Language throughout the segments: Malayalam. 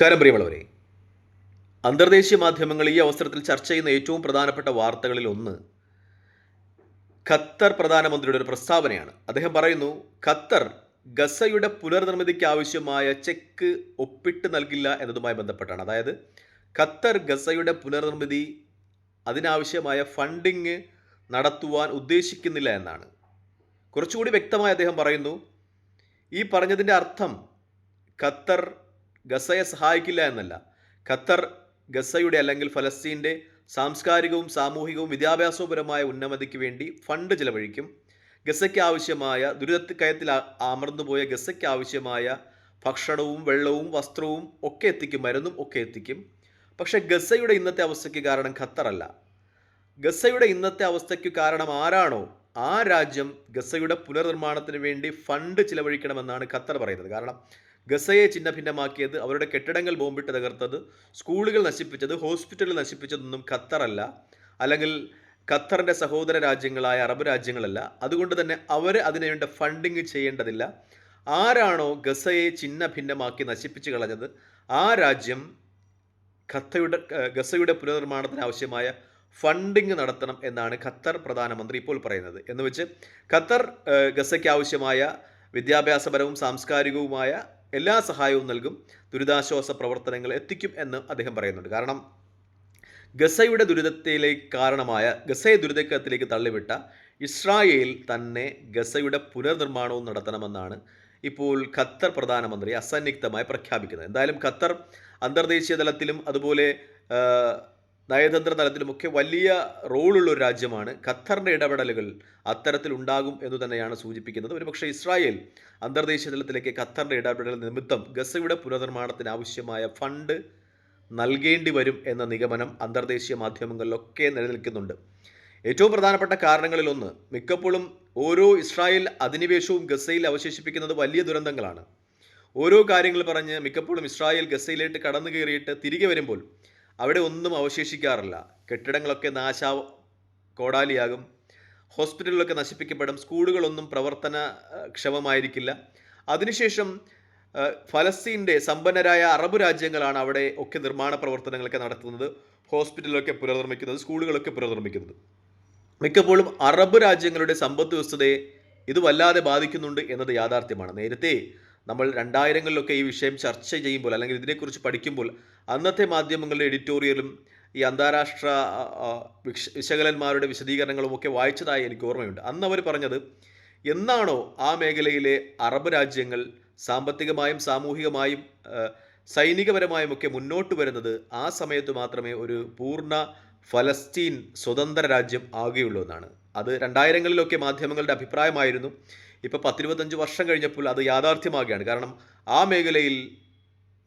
നമസ്കാരം പ്രിയമുള്ളവരെ. അന്തർദേശീയ മാധ്യമങ്ങൾ ഈ അവസരത്തിൽ ചർച്ച ചെയ്യുന്ന ഏറ്റവും പ്രധാനപ്പെട്ട വാർത്തകളിൽ ഒന്ന് ഖത്തർ പ്രധാനമന്ത്രിയുടെ ഒരു പ്രസ്താവനയാണ്. അദ്ദേഹം പറയുന്നു ഖത്തർ ഗസയുടെ പുനർനിർമ്മിതിക്ക് ആവശ്യമായ ചെക്ക് ഒപ്പിട്ട് നൽകില്ല എന്നതുമായി ബന്ധപ്പെട്ടാണ്. അതായത് ഖത്തർ ഗസയുടെ പുനർനിർമ്മിതി അതിനാവശ്യമായ ഫണ്ടിങ് നടത്തുവാൻ ഉദ്ദേശിക്കുന്നില്ല എന്നാണ്. കുറച്ചുകൂടി വ്യക്തമായി അദ്ദേഹം പറയുന്നു ഈ പറഞ്ഞതിന്റെ അർത്ഥം ഖത്തർ ഗസയെ സഹായിക്കില്ല എന്നല്ല. ഖത്തർ ഗസയുടെ അല്ലെങ്കിൽ ഫലസ്തീന്റെ സാംസ്കാരികവും സാമൂഹികവും വിദ്യാഭ്യാസപരമായ ഉന്നമതിക്ക് വേണ്ടി ഫണ്ട് ചിലവഴിക്കും. ഗസയ്ക്ക് ആവശ്യമായ ദുരിതക്കയത്തിൽ അമർന്നുപോയ ഗസയ്ക്ക് ആവശ്യമായ ഭക്ഷണവും വെള്ളവും വസ്ത്രവും ഒക്കെ എത്തിക്കും മരുന്നും ഒക്കെ എത്തിക്കും. പക്ഷെ ഗസയുടെ ഇന്നത്തെ അവസ്ഥയ്ക്ക് കാരണം ഖത്തറല്ല ഗസയുടെ ഇന്നത്തെ അവസ്ഥയ്ക്ക് കാരണം ആരാണോ? ആ രാജ്യം ഗസയുടെ പുനർനിർമ്മാണത്തിന് വേണ്ടി ഫണ്ട് ചിലവഴിക്കണമെന്നാണ് ഖത്തർ പറയുന്നത്. കാരണം ഗസയെ ചിഹ്നഭിന്നമാക്കിയത് അവരുടെ കെട്ടിടങ്ങൾ ബോംബിട്ട് തകർത്തത് സ്കൂളുകൾ നശിപ്പിച്ചത് ഹോസ്പിറ്റലുകൾ നശിപ്പിച്ചതൊന്നും ഖത്തറല്ല. അല്ലെങ്കിൽ ഖത്തറിന്റെ സഹോദര രാജ്യങ്ങളായ അറബ് രാജ്യങ്ങളല്ല. അതുകൊണ്ട് തന്നെ അവർ അതിനുവേണ്ട ഫണ്ടിങ് ചെയ്യേണ്ടതില്ല. ആരാണോ ഗസയെ ചിഹ്ന ഭിന്നമാക്കി നശിപ്പിച്ചു കളഞ്ഞത് ആ രാജ്യം ഖത്തയുടെ ഗസയുടെ പുനർനിർമ്മാണത്തിന് ആവശ്യമായ ഫണ്ടിങ് നടത്തണം എന്നാണ് ഖത്തർ പ്രധാനമന്ത്രി ഇപ്പോൾ പറയുന്നത്. എന്ന് വെച്ച് ഖത്തർ ഗസയ്ക്ക് ആവശ്യമായ വിദ്യാഭ്യാസപരവും സാംസ്കാരികവുമായ എല്ലാ സഹായവും നൽകും ദുരിതാശ്വാസ പ്രവർത്തനങ്ങൾ എത്തിക്കും എന്ന് അദ്ദേഹം പറയുന്നുണ്ട്. കാരണം ഗസയുടെ ദുരിതത്തിലേക്ക് കാരണമായ ഗസയെ ദുരിതക്കത്തിലേക്ക് തള്ളിവിട്ട ഇസ്രായേൽ തന്നെ ഗസയുടെ പുനർനിർമ്മാണവും നടത്തണമെന്നാണ് ഇപ്പോൾ ഖത്തർ പ്രധാനമന്ത്രി അസന്നിഗ്ധമായി പ്രഖ്യാപിക്കുന്നത്. എന്തായാലും ഖത്തർ അന്തർദേശീയ തലത്തിലും അതുപോലെ നയതന്ത്ര തലത്തിലുമൊക്കെ വലിയ റോളുള്ള ഒരു രാജ്യമാണ്. ഖത്തറിന്റെ ഇടപെടലുകൾ അത്തരത്തിൽ ഉണ്ടാകും എന്ന് തന്നെയാണ് സൂചിപ്പിക്കുന്നത്. ഒരുപക്ഷെ ഇസ്രായേൽ അന്തർദേശീയ തലത്തിലേക്ക് ഖത്തറിന്റെ ഇടപെടൽ നിമിത്തം ഗസയുടെ പുനർനിർമ്മാണത്തിന് ആവശ്യമായ ഫണ്ട് നൽകേണ്ടി വരും എന്ന നിഗമനം അന്തർദേശീയ മാധ്യമങ്ങളിലൊക്കെ നിലനിൽക്കുന്നുണ്ട്. ഏറ്റവും പ്രധാനപ്പെട്ട കാരണങ്ങളിലൊന്ന് മിക്കപ്പോഴും ഓരോ ഇസ്രായേൽ അധിനിവേശവും ഗസയിൽ അവശേഷിപ്പിക്കുന്നത് വലിയ ദുരന്തങ്ങളാണ്. ഓരോ കാര്യങ്ങൾ പറഞ്ഞ് മിക്കപ്പോഴും ഇസ്രായേൽ ഗസയിലേക്ക് കടന്നു കയറിയിട്ട് തിരികെ വരുമ്പോൾ അവിടെ ഒന്നും അവശേഷിക്കാറില്ല. കെട്ടിടങ്ങളൊക്കെ നാശ കോടാലിയാകും. ഹോസ്പിറ്റലുകളൊക്കെ നശിപ്പിക്കപ്പെടും. സ്കൂളുകളൊന്നും പ്രവർത്തന ഏഹ്, ക്ഷമമായിരിക്കില്ല അതിനുശേഷം ഫലസ്തീന്റെ സമ്പന്നരായ അറബ് രാജ്യങ്ങളാണ് അവിടെ ഒക്കെ നിർമ്മാണ പ്രവർത്തനങ്ങളൊക്കെ നടത്തുന്നത്. ഹോസ്പിറ്റലൊക്കെ പുനർനിർമ്മിക്കുന്നത് സ്കൂളുകളൊക്കെ പുനർനിർമ്മിക്കുന്നത്. മിക്കപ്പോഴും അറബ് രാജ്യങ്ങളുടെ സമ്പദ് വ്യവസ്ഥതയെ ഇത് വല്ലാതെ ബാധിക്കുന്നുണ്ട് എന്നത് യാഥാർത്ഥ്യമാണ്. നേരത്തെ നമ്മൾ രണ്ടായിരങ്ങളിലൊക്കെ ഈ വിഷയം ചർച്ച ചെയ്യുമ്പോൾ അല്ലെങ്കിൽ ഇതിനെക്കുറിച്ച് പഠിക്കുമ്പോൾ അന്നത്തെ മാധ്യമങ്ങളുടെ എഡിറ്റോറിയലും ഈ അന്താരാഷ്ട്ര വിശകലന്മാരുടെ വിശദീകരണങ്ങളും ഒക്കെ വായിച്ചതായി എനിക്ക് ഓർമ്മയുണ്ട്. അന്ന് അവർ പറഞ്ഞത് എന്നാണോ ആ മേഖലയിലെ അറബ് രാജ്യങ്ങൾ സാമ്പത്തികമായും സാമൂഹികമായും സൈനികപരമായും ഒക്കെ മുന്നോട്ട് വരുന്നത് ആ സമയത്ത് മാത്രമേ ഒരു പൂർണ ഫലസ്തീൻ സ്വതന്ത്ര രാജ്യം ആകുകയുള്ളൂ എന്നാണ്. അത് രണ്ടായിരങ്ങളിലൊക്കെ മാധ്യമങ്ങളുടെ അഭിപ്രായമായിരുന്നു. ഇപ്പോൾ പത്തിരുപത്തഞ്ച് വർഷം കഴിഞ്ഞപ്പോൾ അത് യാഥാർത്ഥ്യമാകുകയാണ്. കാരണം ആ മേഖലയിൽ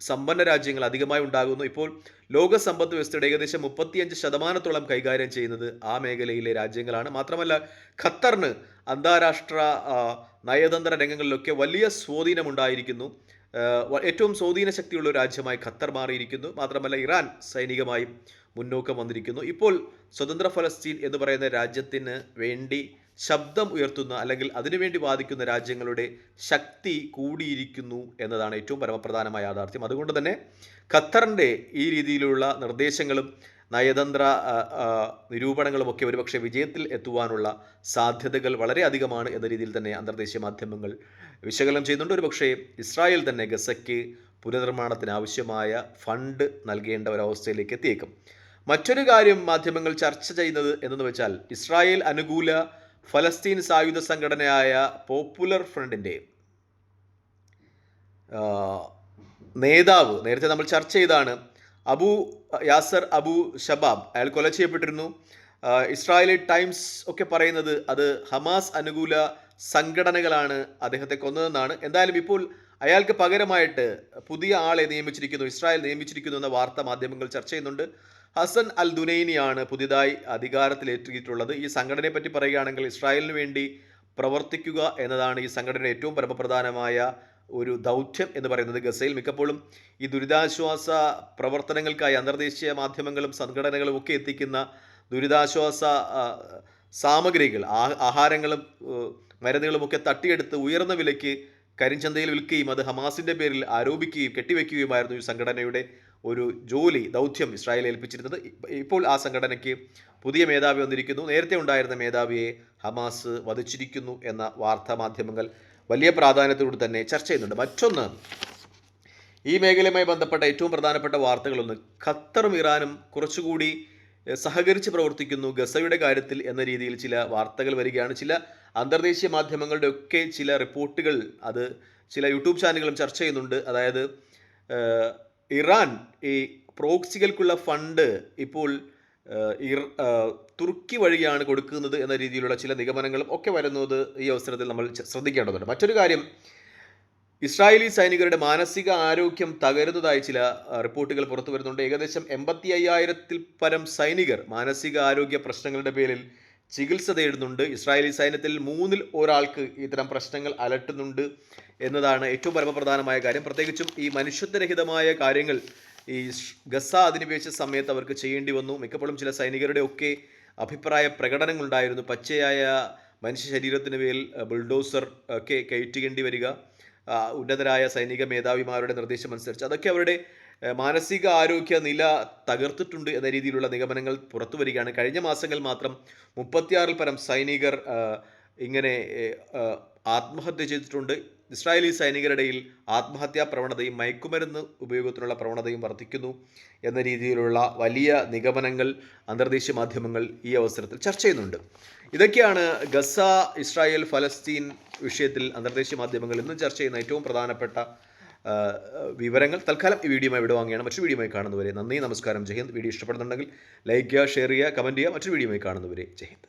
സമ്പന്ന രാജ്യങ്ങൾ അധികമായി ഉണ്ടാകുന്നു. ഇപ്പോൾ ലോക സമ്പദ് വ്യവസ്ഥയുടെ ഏകദേശം മുപ്പത്തിയഞ്ച് ശതമാനത്തോളം കൈകാര്യം ചെയ്യുന്നത് ആ മേഖലയിലെ രാജ്യങ്ങളാണ്. മാത്രമല്ല ഖത്തറിന് അന്താരാഷ്ട്ര നയതന്ത്ര രംഗങ്ങളിലൊക്കെ വലിയ സ്വാധീനമുണ്ടായിരിക്കുന്നു. ഏറ്റവും സ്വാധീന ശക്തിയുള്ള രാജ്യമായി ഖത്തർ മാറിയിരിക്കുന്നു. മാത്രമല്ല ഇറാൻ സൈനികമായി മുന്നോക്കം വന്നിരിക്കുന്നു. ഇപ്പോൾ സ്വതന്ത്ര ഫലസ്തീൻ എന്ന് പറയുന്ന രാജ്യത്തിന് വേണ്ടി ശബ്ദം ഉയർത്തുന്ന അല്ലെങ്കിൽ അതിനുവേണ്ടി വാദിക്കുന്ന രാജ്യങ്ങളുടെ ശക്തി കൂടിയിരിക്കുന്നു എന്നതാണ് ഏറ്റവും പരമപ്രധാനമായ യാഥാർത്ഥ്യം. അതുകൊണ്ട് തന്നെ ഖത്തറിന്റെ ഈ രീതിയിലുള്ള നിർദ്ദേശങ്ങളും നയതന്ത്ര നിരൂപണങ്ങളുമൊക്കെ ഒരുപക്ഷെ വിജയത്തിൽ എത്തുവാനുള്ള സാധ്യതകൾ വളരെ അധികമാണ് എന്ന രീതിയിൽ തന്നെ അന്തർദേശീയ മാധ്യമങ്ങൾ വിശകലനം ചെയ്യുന്നുണ്ട്. ഒരുപക്ഷെ ഇസ്രായേൽ തന്നെ ഗസയ്ക്ക് പുനർനിർമ്മാണത്തിന് ആവശ്യമായ ഫണ്ട് നൽകേണ്ട ഒരവസ്ഥയിലേക്ക് എത്തിയേക്കും. മറ്റൊരു കാര്യം മാധ്യമങ്ങൾ ചർച്ച ചെയ്യുന്നത് എന്തെന്ന് വെച്ചാൽ ഇസ്രായേൽ അനുകൂല ഫലസ്തീൻ സായുധ സംഘടനയായ പോപ്പുലർ ഫ്രണ്ടിന്റെ നേതാവ് നേരത്തെ നമ്മൾ ചർച്ച ചെയ്താണ് അബു യാസർ അബു ഷബാബ് അയാൾ കൊല ചെയ്യപ്പെട്ടിരുന്നു. ഇസ്രായേലി ടൈംസ് ഒക്കെ പറയുന്നത് അത് ഹമാസ് അനുകൂല സംഘടനകളാണ് അദ്ദേഹത്തെ കൊന്നതെന്നാണ്. എന്തായാലും ഇപ്പോൾ അയാൾക്ക് പകരമായിട്ട് പുതിയ ആളെ നിയമിച്ചിരിക്കുന്നു ഇസ്രായേൽ നിയമിച്ചിരിക്കുന്നു എന്ന വാർത്ത മാധ്യമങ്ങൾ ചർച്ച ചെയ്യുന്നുണ്ട്. ഹസൻ അൽ ദുനൈനിയാണ് പുതിയതായി അധികാരത്തിലേറ്റിയിട്ടുള്ളത് ഈ സംഘടനയെ പറ്റി പറയുകയാണെങ്കിൽ ഇസ്രായേലിന് വേണ്ടി പ്രവർത്തിക്കുക എന്നതാണ് ഈ സംഘടനയുടെ ഏറ്റവും പരമപ്രധാനമായ ഒരു ദൗത്യം എന്ന് പറയുന്നത് ഗസയിൽ. മിക്കപ്പോഴും ഈ ദുരിതാശ്വാസ പ്രവർത്തനങ്ങൾക്കായി അന്തർദേശീയ മാധ്യമങ്ങളും സംഘടനകളും ഒക്കെ എത്തിക്കുന്ന ദുരിതാശ്വാസ സാമഗ്രികൾ ആഹാരങ്ങളും മരുന്നുകളും ഒക്കെ തട്ടിയെടുത്ത് ഉയർന്ന വിലയ്ക്ക് കരിഞ്ചന്തയിൽ വിൽക്കുകയും അത് ഹമാസിന്റെ പേരിൽ ആരോപിക്കുകയും കെട്ടിവെക്കുകയുമായിരുന്നു ഈ സംഘടനയുടെ ഒരു ജോലി ദൗത്യം ഇസ്രായേൽ ഏൽപ്പിച്ചിരുന്നത്. ഇപ്പോൾ ആ സംഘടനയ്ക്ക് പുതിയ മേധാവി വന്നിരിക്കുന്നു. നേരത്തെ ഉണ്ടായിരുന്ന മേധാവിയെ ഹമാസ് വധിച്ചിരിക്കുന്നു എന്ന വാർത്താ മാധ്യമങ്ങൾ വലിയ പ്രാധാന്യത്തോട് തന്നെ ചർച്ച ചെയ്യുന്നുണ്ട്. മറ്റൊന്ന് ഈ മേഖലയുമായി ബന്ധപ്പെട്ട ഏറ്റവും പ്രധാനപ്പെട്ട വാർത്തകളൊന്ന്. ഖത്തറും ഇറാനും കുറച്ചുകൂടി സഹകരിച്ച് പ്രവർത്തിക്കുന്നു ഗസയുടെ കാര്യത്തിൽ എന്ന രീതിയിൽ ചില വാർത്തകൾ വരികയാണ്. ചില അന്തർദേശീയ മാധ്യമങ്ങളുടെ ഒക്കെ ചില റിപ്പോർട്ടുകൾ അത് ചില യൂട്യൂബ് ചാനലുകളും ചർച്ച ചെയ്യുന്നുണ്ട്. അതായത് ഇറാൻ ഈ പ്രോക്സികൾക്കുള്ള ഫണ്ട് ഇപ്പോൾ തുർക്കി വഴിയാണ് കൊടുക്കുന്നത് എന്ന രീതിയിലുള്ള ചില നിഗമനങ്ങളും ഒക്കെ വരുന്നത് ഈ അവസരത്തിൽ നമ്മൾ ശ്രദ്ധിക്കേണ്ടതുണ്ട്. മറ്റൊരു കാര്യം ഇസ്രായേലി സൈനികരുടെ മാനസിക ആരോഗ്യം തകരുന്നതായി ചില റിപ്പോർട്ടുകൾ പുറത്തു വരുന്നുണ്ട്. ഏകദേശം എൺപത്തി അയ്യായിരത്തിൽ പരം സൈനികർ മാനസിക ആരോഗ്യ പ്രശ്നങ്ങളുടെ പേരിൽ ചികിത്സ തേടുന്നുണ്ട്. ഇസ്രായേലി സൈന്യത്തിൽ മൂന്നിൽ ഒരാൾക്ക് ഇത്തരം പ്രശ്നങ്ങൾ അലട്ടുന്നുണ്ട് എന്നതാണ് ഏറ്റവും പരമപ്രധാനമായ കാര്യം. പ്രത്യേകിച്ചും ഈ മനുഷ്യത്വരഹിതമായ കാര്യങ്ങൾ ഈ ഗസ അധിനിവേശ സമയത്ത് അവർക്ക് ചെയ്യേണ്ടി വന്നു. മിക്കപ്പോഴും ചില സൈനികരുടെ ഒക്കെ അഭിപ്രായ പ്രകടനങ്ങളുണ്ടായിരുന്നു. പച്ചയായ മനുഷ്യ ശരീരത്തിന് മേൽ ബുൾഡോസർ ഒക്കെ കയറ്റുകേണ്ടി വരിക. ഉന്നതരായ സൈനിക മേധാവിമാരുടെ നിർദ്ദേശം അനുസരിച്ച് അതൊക്കെ അവരുടെ മാനസിക ആരോഗ്യ നില തകർത്തിട്ടുണ്ട് എന്ന രീതിയിലുള്ള നിഗമനങ്ങൾ പുറത്തു വരികയാണ്. കഴിഞ്ഞ മാസങ്ങൾ മാത്രം മുപ്പത്തിയാറിൽ പരം സൈനികർ ഇങ്ങനെ ആത്മഹത്യ ചെയ്തിട്ടുണ്ട്. ഇസ്രായേലി സൈനികരുടെയിൽ ആത്മഹത്യാ പ്രവണതയും മയക്കുമരുന്ന് ഉപയോഗത്തിനുള്ള പ്രവണതയും വർദ്ധിക്കുന്നു എന്ന രീതിയിലുള്ള വലിയ നിഗമനങ്ങൾ അന്തർദേശീയ മാധ്യമങ്ങൾ ഈ അവസരത്തിൽ ചർച്ച ചെയ്യുന്നുണ്ട്. ഇതൊക്കെയാണ് ഗസ ഇസ്രായേൽ ഫലസ്തീൻ വിഷയത്തിൽ അന്തർദേശീയ മാധ്യമങ്ങൾ ഇന്നും ചർച്ച ചെയ്യുന്ന ഏറ്റവും പ്രധാനപ്പെട്ട വിവരങ്ങൾ. തൽക്കാലം ഈ വീഡിയോയുമായി ഇവിടെ വാങ്ങിയാണ്. മറ്റൊരു വീഡിയോയുമായി കാണുന്നവരെ നന്ദി നമസ്കാരം ജയ് ഹിന്ദ്. വീഡിയോ ഇഷ്ടപ്പെടുന്നുണ്ടെങ്കിൽ ലൈക്ക് ചെയ്യുക ഷെയർ ചെയ്യുക കമന്റ് ചെയ്യുക. മറ്റൊരു വീഡിയോയുമായി കാണുന്നവരെ ജയ് ഹിന്ദ്.